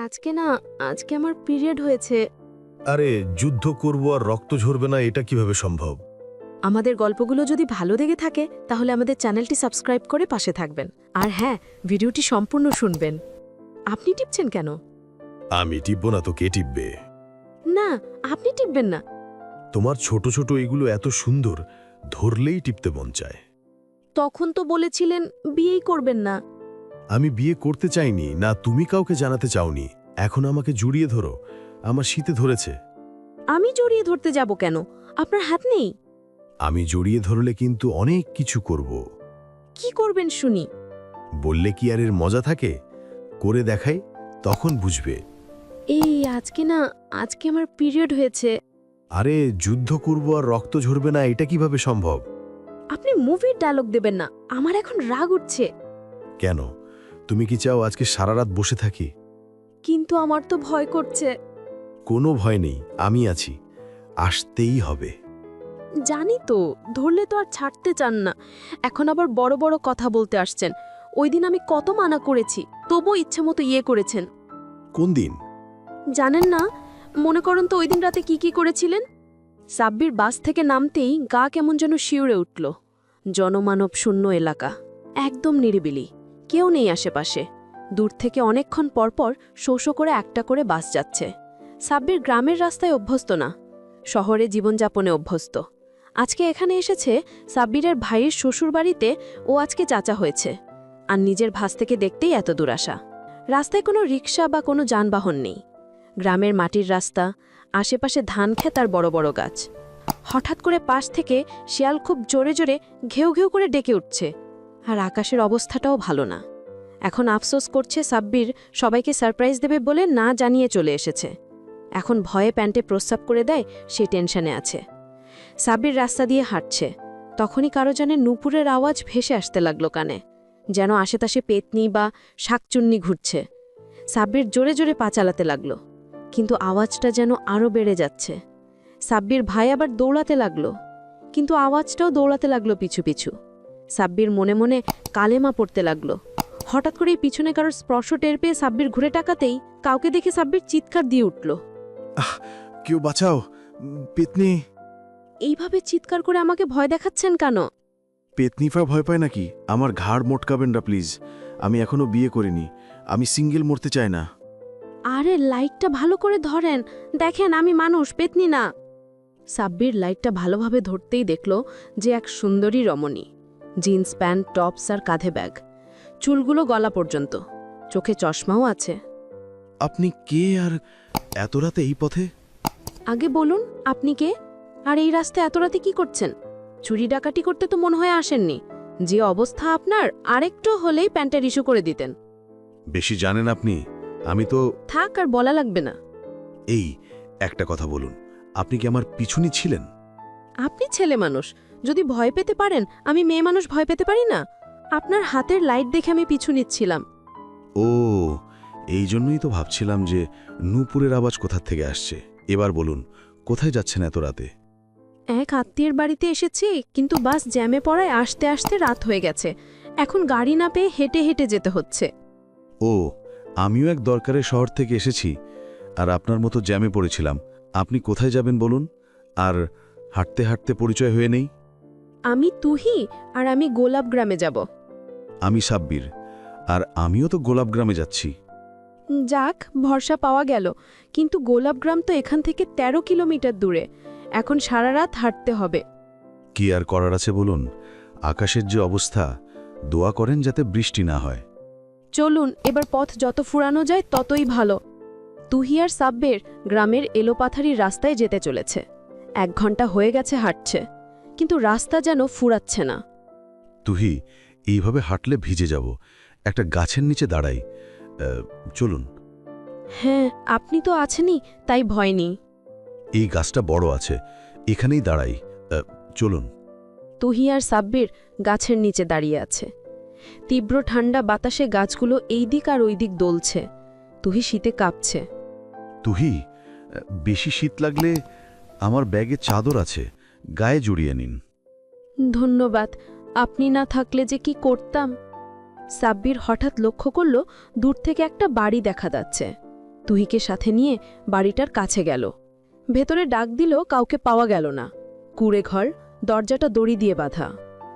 আজকে না আজকে আমার পিরিয়ড হয়েছে। আরে যুদ্ধ করব আর রক্ত ঝরবে না এটা কীভাবে সম্ভব? আমাদের গল্পগুলো যদি ভালো লেগে থাকে তাহলে আমাদের চ্যানেলটি সাবস্ক্রাইব করে পাশে থাকবেন। আর হ্যাঁ ভিডিওটি সম্পূর্ণ শুনবেন। আপনি টিপছেন কেন? আমি টিপব না তো কে টিপবে? না আপনি টিপবেন না। তোমার ছোট ছোট এগুলো এত সুন্দর ধরলেই টিপতে মন চায়। তখন তো বলেছিলেন বিয়েই করবেন না। আমি বিয়ে করতে চাইনি না তুমি কাউকে জানাতে চাওনি। এখন আমাকে জুড়িয়ে ধরো। আমার শীতে ধরেছে। আমি জড়িয়ে ধরতে যাব কেন? আপনার হাত নেই। আমি জড়িয়ে ধরলে কিন্তু অনেক কিছু করব। কি করবেন শুনি? বললে কি আর এর মজা থাকে? করে দেখাই তখন বুঝবে। এই আজকে না আজকে আমার পিরিয়ড হয়েছে। আরে যুদ্ধ করব আর রক্ত ঝরবে না এটা কীভাবে সম্ভব? আপনি মুভির ডায়লগ দেবেন না আমার এখন রাগ উঠছে। কেন? তুমি কি চাও আজকে সারা রাত বসে থাকি? কিন্তু আমার তো ভয় করছে। কোনো ভয় নেই আমি আছি। আসতেই হবে। জানি তো ধরলে তো আর ছাড়তে চান না। এখন আবার বড় বড় কথা বলতে আসছেন। ওই দিন আমি কত মানা করেছি তবু ইচ্ছে মতো ইয়ে করেছেন। কোন দিন? জানেন না মনে করেন তো ওই দিন রাতে কি কি করেছিলেন? সাব্বির বাস থেকে নামতেই গা কেমন যেন শিউরে উঠল। জনমানব শূন্য এলাকা। একদম নিরিবিলি। কেউ নেই আশেপাশে। দূর থেকে অনেকক্ষণ পরপর শো শো করে একটা করে বাস যাচ্ছে। সাব্বির গ্রামের রাস্তায় অভ্যস্ত না। শহরে জীবনযাপনে অভ্যস্ত। আজকে এখানে এসেছে সাব্বিরের ভাইয়ের শ্বশুর বাড়িতে ও আজকে চাচা হয়েছে। আর নিজের ভাস থেকে দেখতেই এত দূর আসা রাস্তায় কোনো রিক্সা বা কোনো যানবাহন নেই। গ্রামের মাটির রাস্তা, আশেপাশে ধান ক্ষেত আর বড় বড় গাছ। হঠাৎ করে পাশ থেকে শিয়াল খুব জোরে জোরে ঘেউ ঘেউ করে ডেকে উঠছে। আর আকাশের অবস্থাটাও ভালো না। এখন আফসোস করছে সাব্বির সবাইকে সারপ্রাইজ দেবে বলে না জানিয়ে চলে এসেছে। এখন ভয়ে প্যান্টে প্রস্রাব করে দেয়, সে টেনশনে আছে। সাব্বির রাস্তা দিয়ে হাঁটছে। তখনই কারও জানে নুপুরের আওয়াজ ভেসে আসতে লাগল কানে, যেন আশেপাশে পেতনি বা শাকচুন্নি ঘুরছে। সাব্বির জোরে জোরে পা চালাতে লাগল, কিন্তু আওয়াজটা যেন আরও বেড়ে যাচ্ছে। সাব্বির ভাই আবার দৌড়াতে লাগল, কিন্তু আওয়াজটাও দৌড়াতে লাগল পিছু পিছু। সাব্বির মনে মনে কালেমা পড়তে লাগল। হঠাৎ করেই পিছনে কারোর স্পর্শ টের পেয়ে সাব্বির ঘুরে টাকাতেই কাউকে দেখে সাব্বির চিৎকার দিয়ে উঠল। কেউ বাঁচাও পেতনি। এইভাবে চিৎকার করে আমাকে ভয় দেখাচ্ছেন কেন? পেতনিফা ভয় পায় নাকি? আমার ঘাড় মোটকাবেন না প্লিজ। আমি এখনও বিয়ে করিনি। আমি সিঙ্গেল মরতে চাই না। আরে লাইটটা ভালো করে ধরেন। দেখেন আমি মানুষ পেতনি না। সাব্বির লাইটটা ভালোভাবে ধরতেই দেখল যে এক সুন্দরী রমণী। জিন্স প্যান্ট টপস আর কাঁধে ব্যাগ। চুলগুলো গলা পর্যন্ত। চোখে চশমাও আছে। আপনি কে আর এত রাতে এই পথে? আগে বলুন আপনি কে? আর এই রাস্তায় এত রাতে কি করছেন? চুরি ডাকাটি করতে তো মনে হয় আসেননি। যে অবস্থা আপনার আরেকটু হলেই প্যান্টের ইস্যু করে দিতেন। বেশি জানেন আপনি আমি তো থাক আর বলা লাগবে না। এই একটা কথা বলুন। আপনি কি আমার পিছুনি ছিলেন? আপনি ছেলে মানুষ। যদি ভয় পেতে পারেন আমি মেয়ে মানুষ ভয় পেতে পারি না? আপনার হাতের লাইট দেখে আমি পিছু নিচ্ছিলাম। ও এই জন্যই তো ভাবছিলাম যে নূপুরের আওয়াজ কোথা থেকে আসছে। এবার বলুন কোথায় যাচ্ছেন এত রাতে? এক আত্মীয়ের বাড়িতে এসেছি কিন্তু বাস জ্যামে পড়ায় আসতে আসতে রাত হয়ে গেছে। এখন গাড়ি না পেয়ে হেঁটে হেঁটে যেতে হচ্ছে। ও আমিও এক দরকারে শহর থেকে এসেছি আর আপনার মতো জ্যামে পড়েছিলাম। আপনি কোথায় যাবেন বলুন? আর হাঁটতে হাঁটতে পরিচয় হয়ে নেই? আমি তুহি আর আমি গোলাপ গ্রামে যাব। আমি সাব্বির আর আমিও তো গোলাপগ্রামে যাচ্ছি। যাক ভরসা পাওয়া গেল কিন্তু গোলাপগ্রাম তো এখান থেকে ১৩ কিলোমিটার দূরে এখন সারা রাত হাঁটতে হবে। কি আর করার আছে বলুন? আকাশের যে অবস্থা দোয়া করেন যাতে বৃষ্টি না হয়। চলুন এবার পথ যত ফুরানো যায় ততই ভালো। তুহিয়ার সাব্বের গ্রামের এলোপাথারি রাস্তায় যেতে চলেছে। এক ঘণ্টা হয়ে গেছে হাঁটছে। কিন্তু রাস্তা যেন ফুরাচ্ছে না। তুহি এইভাবে হাঁটলে ভিজে যাব। একটা গাছের নিচে দাঁড়াই। চলুন। হ্যাঁ আপনি তো আছেনই তাই ভয় নেই। এই গাছটা বড় আছে এখানেই দাঁড়াই। চলুন। তুহি আর সাব্বির গাছের নিচে দাঁড়িয়ে আছে। তীব্র ঠান্ডা বাতাসে গাছগুলো এই দিক আর ওই দিক দোলছে। তুহি শীতে কাঁপছে। তুহি বেশি শীত লাগলে আমার ব্যাগে চাদর আছে। গায়ে জড়িয়ে নিন। ধন্যবাদ। আপনি না থাকলে যে কি করতাম? সাব্বির হঠাৎ লক্ষ্য করল দূর থেকে একটা বাড়ি দেখা যাচ্ছে। তুহিকে সাথে নিয়ে বাড়িটার কাছে গেল। ভেতরে ডাক দিল কাউকে পাওয়া গেল না। কুড়ে ঘর দরজাটা দড়ি দিয়ে বাঁধা।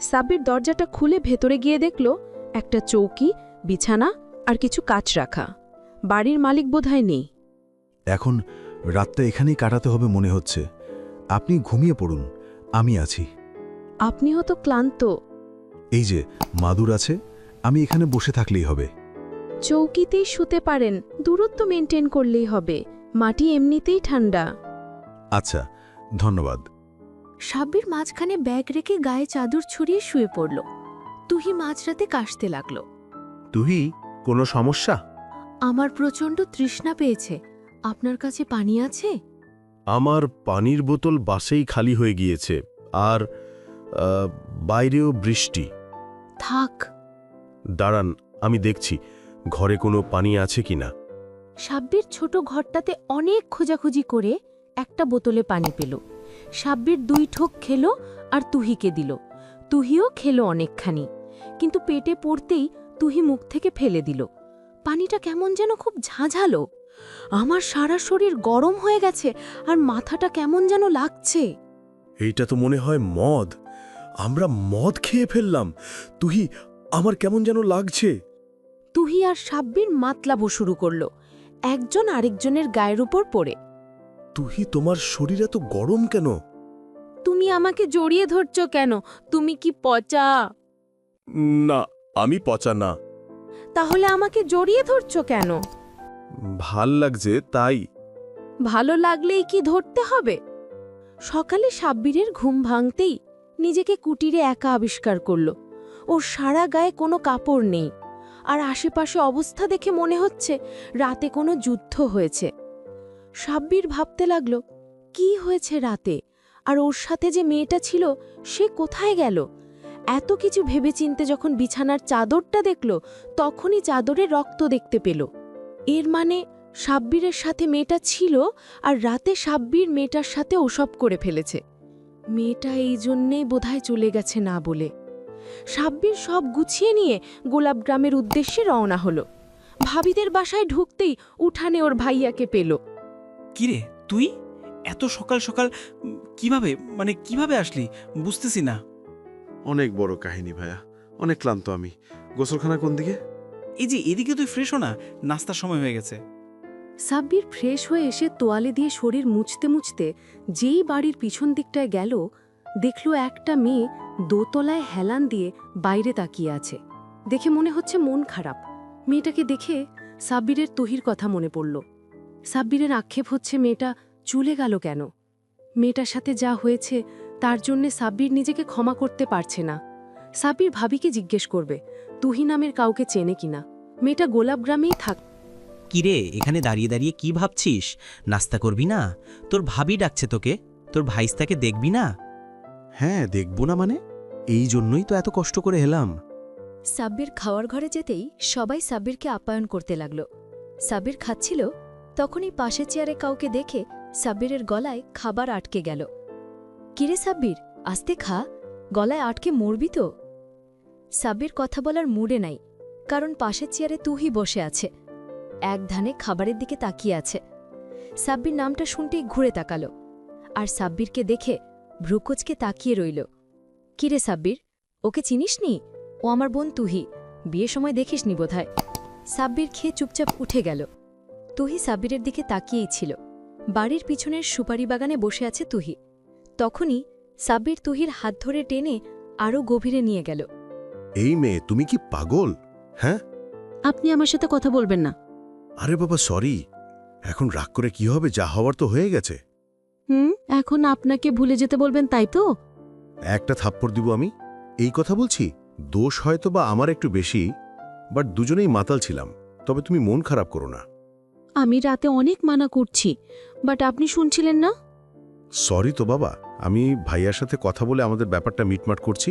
সাব্বির দরজাটা খুলে ভেতরে গিয়ে দেখল একটা চৌকি বিছানা আর কিছু কাচ রাখা। বাড়ির মালিক বোধহয় নেই। এখন রাতটা এখানেই কাটাতে হবে মনে হচ্ছে। আপনি ঘুমিয়ে পড়ুন আমি আছি। আপনিও তো ক্লান্ত। এই যে মাদুর আছে আমি এখানে বসে থাকলেই হবে। চৌকিতেই শুতে পারেন দূরত্ব মেনটেন করলেই হবে মাটি এমনিতেই ঠান্ডা। আচ্ছা ধন্যবাদ। সাব্বির মাঝখানে ব্যাগ রেখে গায়ে চাদর ছড়িয়ে শুয়ে পড়ল। তুহি মাঝরাতে কাশতে লাগল। তুহি কোনো সমস্যা? আমার প্রচণ্ড তৃষ্ণা পেয়েছে। আপনার কাছে পানি আছে? আমার পানির বোতল বাসেই খালি হয়ে গিয়েছে আর বাইরেও বৃষ্টি। থাক। দাঁড়ান আমি দেখছি ঘরে কোনো পানি আছে কিনা সাব্বির ছোট ঘরটাতে অনেক খোঁজাখুঁজি করে একটা বোতলে পানি পেল। সাব্বির দুই ঠোক খেলো আর তুহিকে দিল। তুহিও খেলো অনেকখানি কিন্তু পেটে পড়তেই তুহি মুখ থেকে ফেলে দিল। পানিটা কেমন যেন খুব ঝাঁঝালো। আমার সারা শরীর গরম হয়ে গেছে আর মাথাটা কেমন যেন লাগছে। এইটা তো মনে হয় মদ। আমরা মদ খেয়ে ফেললাম। তুই আমার কেমন যেন লাগছে। তুহি আর সাব্বির মাতলাবো শুরু করল। একজন আরেকজনের গায়ের উপর পড়ে। তুহি তোমার শরীর এত গরম কেন? তুমি আমাকে জড়িয়ে ধরছ কেন? তুমি কি পচা? না আমি পচা না। তাহলে আমাকে জড়িয়ে ধরছ কেন? ভালো লাগছে তাই। ভালো লাগলেই কি ধরতে হবে? সকালে সাব্বিরের ঘুম ভাঙতেই নিজেকে কুটিরে একা আবিষ্কার করল। ওর সারা গায়ে কোনো কাপড় নেই। আর আশেপাশে অবস্থা দেখে মনে হচ্ছে রাতে কোনো যুদ্ধ হয়েছে। সাব্বির ভাবতে লাগল, কি হয়েছে রাতে? আর ওর সাথে যে মেয়েটা ছিল, সে কোথায় গেল? এত কিছু ভেবেচিন্তে যখন বিছানার চাদরটা দেখল, তখনই চাদরে রক্ত দেখতে পেল। এর মানে সাব্বিরের সাথে মেয়েটা ছিল আর রাতে সাব্বির মেয়েটার সাথে ওসব করে ফেলেছে। মেয়েটা এই জন্যেই বোধহয় চলে গেছে না বলে। সাব্বির সব গুছিয়ে নিয়ে গোলাপগ্রামের উদ্দেশ্যে রওনা হলো। ভাবিদের বাসায় ঢুকতেই উঠানে ওর ভাইয়াকে পেল। কিরে তুই? এত সকাল সকাল কীভাবে মানে কীভাবে আসলি? বুঝতেছি না। অনেক বড় কাহিনী ভাইয়া অনেক ক্লান্ত আমি। গোসলখানা কোন দিকে? এই যে, এদিকে তুই ফ্রেশ না, নাস্তার সময় হয়ে গেছে। সাব্বির ফ্রেশ হয়ে এসে তোয়ালে দিয়ে শরীর মুছতে মুছতে যেই বাড়ির পিছন দিকটায় গেল, দেখল একটা মেয়ে দোতলায় হেলান দিয়ে বাইরে তাকিয়ে আছে। দেখে মনে হচ্ছে মন খারাপ। মেয়েটাকে দেখে সাব্বিরের তহির কথা মনে পড়ল। সাব্বিরের আক্ষেপ হচ্ছে মেয়েটা চলে গেল কেন? মেয়েটার সাথে যা হয়েছে তার জন্যে সাব্বির নিজেকে ক্ষমা করতে পারছে না। সাব্বির ভাবিকে জিজ্ঞেস করবে তুহি নামের কাউকে চেনে কিনা। মেয়েটা গোলাপগ্রামেই থাক কিরে এখানে দাঁড়িয়ে দাঁড়িয়ে কি ভাবছিস? নাস্তা করবি না? তোর ভাবি ডাকছে তোকে। তোর ভাইস্তাকে দেখবি না? হ্যাঁ দেখব না মানে? এই জন্যই তো এত কষ্ট করে এলাম। সাব্বির খাওয়ার ঘরে যেতেই সবাই সাব্বিরকে আপ্যায়ন করতে লাগল। সাব্বির খাচ্ছিল তখনই পাশে চেয়ারে কাউকে দেখে সাব্বিরের গলায় খাবার আটকে গেল। কিরে সাব্বির আস্তে খা। গলায় আটকে মরবি তো? সাব্বির কথা বলার মুডে নাই, কারণ পাশের চেয়ারে তুহি বসে আছে। এক ধানে খাবারের দিকে তাকিয়ে আছে। সাব্বির নামটা শুনতেই ঘুরে তাকালো, আর সাব্বিরকে দেখে ভ্রুকোচকে তাকিয়ে রইল। কিরে সাব্বির, ওকে চিনিসনি? ও আমার বোন তুহি বিয়ে সময় দেখিসনি বোধহয়? সাব্বির খেয়ে চুপচাপ উঠে গেল। তুহি সাব্বিরের দিকে তাকিয়েই ছিল। বাড়ির পিছনের সুপারি বাগানে বসে আছে তুহি। তখনই সাব্বির তুহির হাত ধরে টেনে আরও গভীরে নিয়ে গেল। এই মেয়ে তুমি কি পাগল? হ্যাঁ? আপনি আমার সাথে কথা বলবেন না। আরে বাবা সরি। এখন রাগ করে কি হবে? যা হওয়ার তো হয়ে গেছে। হুম? এখন আপনাকে ভুলে যেতে বলবেন তাই তো? একটা থাপ্পড় দিব আমি? এই কথা বলছি? দোষ হয়তো বা আমার একটু বেশি বাট দুজনেই মাতাল ছিলাম। তবে তুমি মন খারাপ করো না। আমি রাতে অনেক মানা করছি বাট আপনি শুনছিলেন না? সরি তো বাবা আমি ভাইয়ার সাথে কথা বলে আমাদের ব্যাপারটা মিটমাট করছি।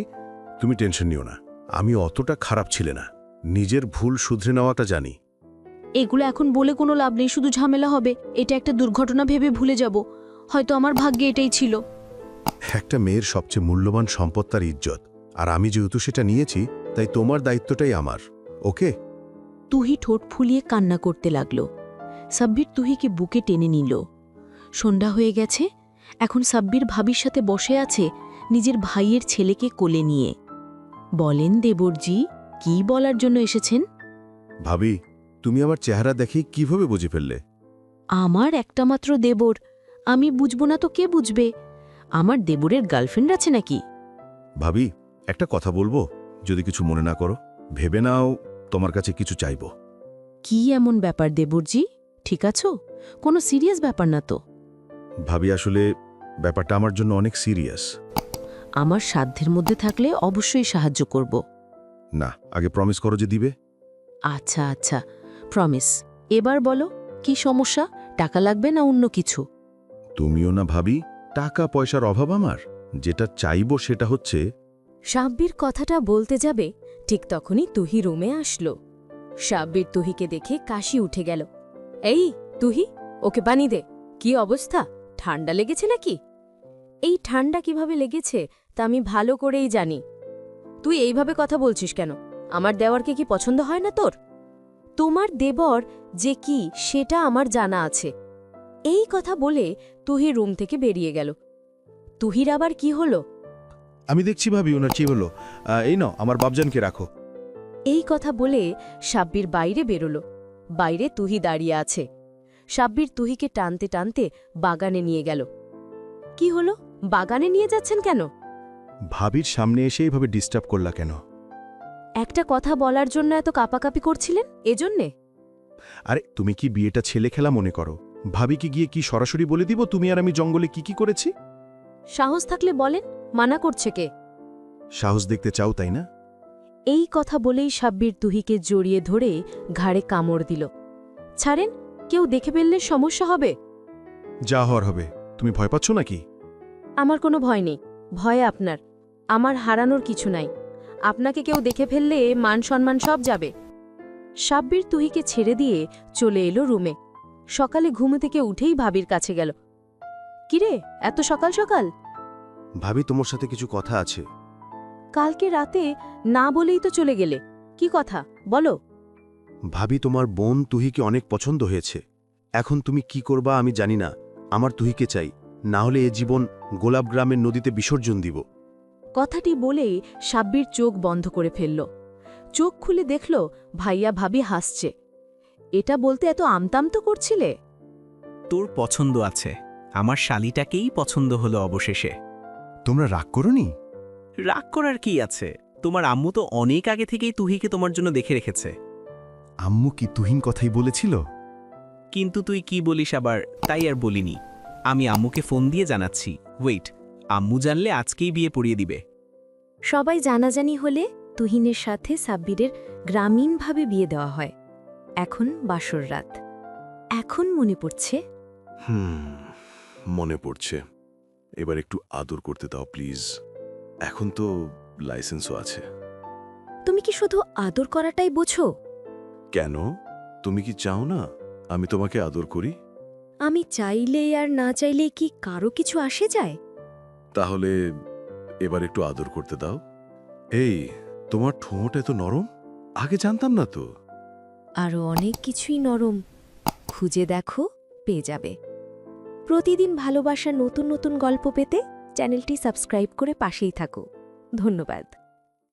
তুমি টেনশন নিও না। আমি অতটা খারাপ ছিলে না। নিজের ভুল শুধরে নেওয়াটা জানি। এগুলো এখন বলে কোনো লাভ নেই শুধু ঝামেলা হবে। এটা একটা দুর্ঘটনা ভেবে ভুলে যাব। হয়তো আমার ভাগ্যে এটাই ছিল। একটা মেয়ের সবচেয়ে মূল্যবান সম্পদ তার ইজ্জত। আর আমি যেহেতু সেটা নিয়েছি তাই তোমার দায়িত্বটাই আমার। ওকে? তুহি ঠোঁট ফুলিয়ে কান্না করতে লাগল। সাব্বির তুহিকে বুকে টেনে নিল। সন্ধ্যা হয়ে গেছে। এখন সাব্বির ভাবির সাথে বসে আছে নিজের ভাইয়ের ছেলেকে কোলে নিয়ে। বলেন দেবরজি কি বলার জন্য এসেছেন? ভাবি তুমি আমার চেহারা দেখে কীভাবে বুঝে ফেললে? আমার একটা মাত্র দেবর আমি বুঝব না তো কে বুঝবে? আমার দেবরের গার্লফ্রেন্ড আছে নাকি? ভাবি একটা কথা বলব যদি কিছু মনে না করো ভেবে নাও তোমার কাছে কিছু চাইব। কি এমন ব্যাপার দেবরজি? ঠিক আছো? কোনো সিরিয়াস ব্যাপার না তো। ভাবি আসলে ব্যাপারটা আমার জন্য অনেক সিরিয়াস। আমার সাধ্যের মধ্যে থাকলে অবশ্যই সাহায্য করব। না আগে প্রমিস করো যে দিবে। আচ্ছা আচ্ছা প্রমিস এবার বলো কি সমস্যা? টাকা লাগবে না অন্য কিছু? তুমিও না ভাবি টাকা পয়সার অভাব আমার? যেটা চাইব সেটা হচ্ছে। সাব্বির কথাটা বলতে যাবে ঠিক তখনই তুহি রুমে আসলো। সাব্বির তুহিকে দেখে কাশি উঠে গেল। এই তুহি ওকে পানি দে। কি অবস্থা? ঠান্ডা লেগেছে নাকি? এই ঠান্ডা কীভাবে লেগেছে? তা আমি ভালো করেই জানি। তুই এইভাবে কথা বলছিস কেন? আমার দেওয়ারকে কি পছন্দ হয় না তোর? তোমার দেবর যে কি সেটা আমার জানা আছে। এই কথা বলে তুহি রুম থেকে বেরিয়ে গেল। তুহির আবার কি হলো? আমি দেখছি ভাবি ওনার কি হলো? এই নাও আমার বাবজানকে রাখো। এই কথা বলে সাব্বির বাইরে বেরোল। বাইরে তুহি দাঁড়িয়ে আছে। সাব্বির তুহিকে টানতে টানতে বাগানে নিয়ে গেল। কি হলো? বাগানে নিয়ে যাচ্ছেন কেন? ভাবির সামনে এসে এইভাবে ডিস্টার্ব করলা কেন? একটা কথা বলার জন্য এত কাপাকাপি করছিলেন? এজন্যে? আরে তুমি কি বিয়েটা ছেলে খেলা মনে করো? ভাবিকে গিয়ে কি সরাসরি বলে দিব তুমি আর আমি জঙ্গলে কি কি করেছি? সাহস থাকলে বলেন মানা করছে কে? সাহস দেখতে চাও তাই না? এই কথা বলেই সাব্বির তুহিকে জড়িয়ে ধরে ঘাড়ে কামড় দিল। ছাড়েন কেউ দেখে ফেললে সমস্যা হবে? যা হওয়ার হবে। তুমি ভয় পাচ্ছ নাকি? আমার কোনো ভয় নেই। ভয় আপনার। আমার হারানোর কিছু নাই। আপনাকে কেউ দেখে ফেললে মান সম্মান সব যাবে। সাব্বির তুহিকে ছেড়ে দিয়ে চলে এলো রুমে। সকালে ঘুম থেকে উঠেই ভাবির কাছে গেল। কিরে এত সকাল সকাল? ভাবি তোমার সাথে কিছু কথা আছে। কালকে রাতে না বলেই তো চলে গেলে। কি কথা? বলো। ভাবি তোমার বোন তুহিকে অনেক পছন্দ হয়েছে। এখন তুমি কি করবা আমি জানি না। আমার তুহিকে চাই। না হলে এ জীবন গোলাপ গ্রামের নদীতে বিসর্জন দিব। কথাটি বলেই সাব্বির চোখ বন্ধ করে ফেলল। চোখ খুলে দেখল ভাইয়া ভাবি হাসছে। এটা বলতে এত আমতাম তো করছিলে? তোর পছন্দ আছে। আমার শালিটাকেই পছন্দ হলো অবশেষে। তোমরা রাগ করনি? রাগ করার কি আছে? তোমার আম্মু তো অনেক আগে থেকেই তুহিকে তোমার জন্য দেখে রেখেছে। আম্মু কি তুহিন কথাই বলেছিল? কিন্তু তুই কি বলিস আবার তাই আর বলিনি। আমি আম্মুকে ফোন দিয়ে জানাচ্ছি। ওয়েট আম্মু জানলে আজকেই বিয়ে পড়িয়ে দিবে। সবাই জানাজানি হলে তুহিনের সাথে সাব্বিরের গ্রামীণভাবে বিয়ে দেওয়া হয়। এখন বাসর রাত। এখন মনে পড়ছে? হুম মনে পড়ছে। এবার একটু আদর করতে দাও প্লিজ। এখন তো লাইসেন্সও আছে। তুমি কি শুধু আদর করাটাই বোঝো? কেন? তুমি কি চাও না আমি তোমাকে আদর করি? আমি চাইলে আর না চাইলে কি কারও কিছু আসে যায়? তাহলে এবার একটু আদর করতে দাও। এই তোমার ঠোঁট এত নরম? আগে জানতাম না তো। আরও অনেক কিছুই নরম। খুঁজে দেখো পেয়ে যাবে। প্রতিদিন ভালোবাসার নতুন নতুন গল্প পেতে চ্যানেলটি সাবস্ক্রাইব করে পাশেই থাকো। ধন্যবাদ।